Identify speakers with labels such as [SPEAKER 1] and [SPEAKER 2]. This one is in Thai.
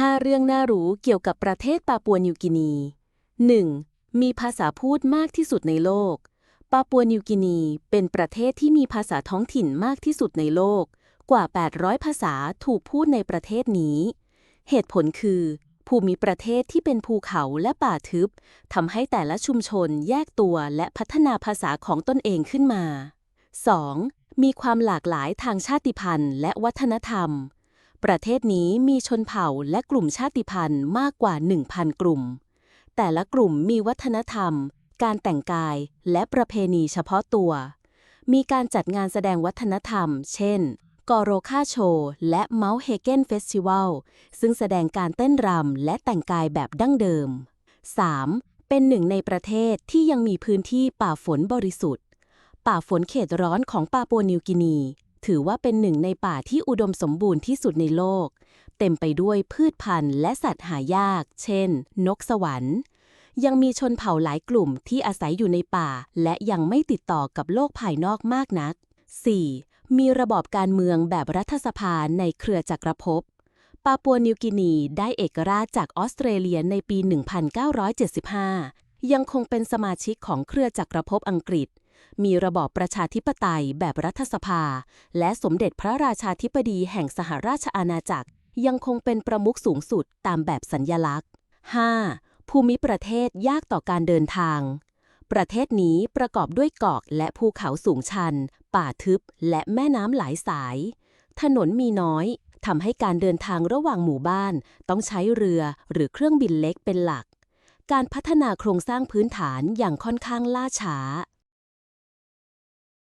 [SPEAKER 1] 5 เรื่องน่ารู้เกี่ยวกับประเทศปาปัวนิวกินี 1. มีภาษาพูดมากที่สุดในโลก ปาปัวนิวกินีเป็นประเทศที่มีภาษาท้องถิ่นมากที่สุดในโลก กว่า 800 ภาษาถูกพูดในประเทศนี้ เหตุผลคือ ภูมิประเทศที่เป็นภูเขาและป่าทึบทำให้แต่ละชุมชนแยกตัวและพัฒนาภาษาของตนเองขึ้นมา 2. มีความหลากหลายทางชาติพันธุ์และวัฒนธรรม ประเทศนี้มีชนเผ่าและกลุ่มชาติพันธุ์มากกว่า 1,000 กลุ่ม แต่ละกลุ่มมีวัฒนธรรม การแต่งกายและประเพณีเฉพาะตัว มีการจัดงานแสดงวัฒนธรรม เช่น กอโรคาโชและเมาส์เฮเกนเฟสติวัล ซึ่งแสดงการเต้นรำและแต่งกายแบบดั้งเดิม 3. เป็นหนึ่งในประเทศที่ยังมีพื้นที่ป่าฝนบริสุทธิ์ ป่าฝนเขตร้อนของปาปัวนิวกินี ถือว่าเป็นหนึ่งในป่าที่อุดมสมบูรณ์ที่สุดในโลก เต็มไปด้วยพืชพันธุ์และสัตว์หายาก เช่น นกสวรรค์ ยังมีชนเผ่าหลายกลุ่มที่อาศัยอยู่ในป่า และยังไม่ติดต่อกับโลกภายนอกมากนัก 4. มีระบอบการเมืองแบบรัฐสภาในเครือจักรภพปาปัวนิวกินีได้เอกราชจากออสเตรเลียในปี 1975 ยังคงเป็นสมาชิกของเครือจักรภพอังกฤษ มีระบอบประชาธิปไตยแบบรัฐสภา และสมเด็จพระราชาธิบดีแห่งสหราชอาณาจักร ยังคงเป็นประมุขสูงสุดตามแบบสัญญลักษณ์ 5. ภูมิประเทศยากต่อการเดินทาง ประเทศนี้ประกอบด้วยเกาะและภูเขาสูงชัน ป่าทึบ และแม่น้ำหลายสาย ถนนมีน้อยทำให้การเดินทางระหว่างหมู่บ้าน ต้องใช้เรือหรือเครื่องบินเล็กเป็นหลัก การพัฒนาโครงสร้างพื้นฐานอย่างค่อนข้างล่าช้า